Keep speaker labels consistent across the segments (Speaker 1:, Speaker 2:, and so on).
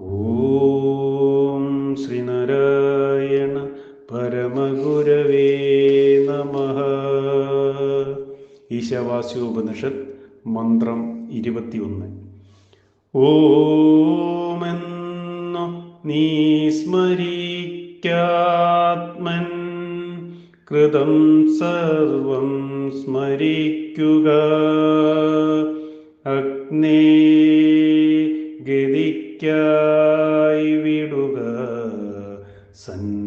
Speaker 1: ഓം ശ്രീനാരായണ പരമഗുരവേ നമ. ഈശാവാസ്യോപനിഷത്ത് മന്ത്രം ഇരുപത്തിയൊന്ന്. ഓമെന്നു നീ സ്മരിക്കാത്മൻ കൃതം സർവം സ്മരിക്കുക. ഗതിക്കായി വിടുക സന്മാർഗത്തൂടെ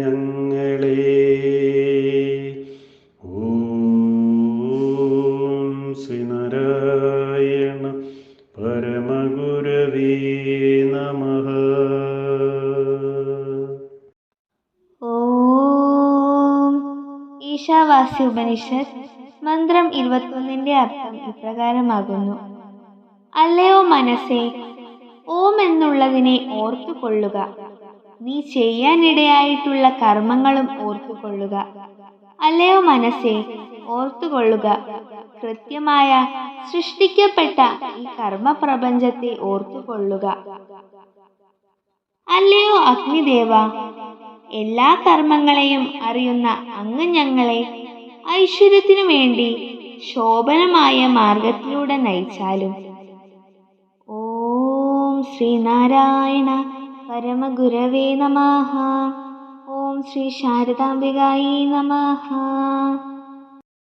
Speaker 1: ഞങ്ങളെ. ഓം ശ്രീനാരായണ പരമഗുരവേ നമ.
Speaker 2: ഓം ഈശാവാസ്യ ഉപനിഷത്ത് മന്ത്രം ഇരുപത്തൊന്നിന്റെ അർത്ഥം ഇപ്രകാരമാകുന്നു. അല്ലയോ മനസ്സേ ഓം എന്നുള്ളതിനെ ഓർത്തുകൊള്ളുക. നീ ചെയ്യാനിടയായിട്ടുള്ള കർമ്മങ്ങളും ഓർത്തുകൊള്ളുക. അല്ലയോ മനസ്സേ ഓർത്തുകൊള്ളുക. കൃത്യമായ സൃഷ്ടിക്കപ്പെട്ട ഈ കർമ്മപ്രപഞ്ചത്തെ ഓർത്തുകൊള്ളുക. അല്ലയോ അഗ്നിദേവ എല്ലാ കർമ്മങ്ങളെയും അറിയുന്ന അങ്ങ് ഞങ്ങളെ ഐശ്വര്യത്തിനു വേണ്ടി ശോഭനമായ മാർഗത്തിലൂടെ നയിച്ചാലും. ഓം ശ്രീനാരായണ പരമഗുരവേ നമഃ. ഓം ശ്രീ ശാരദാംബികായി നമഃ.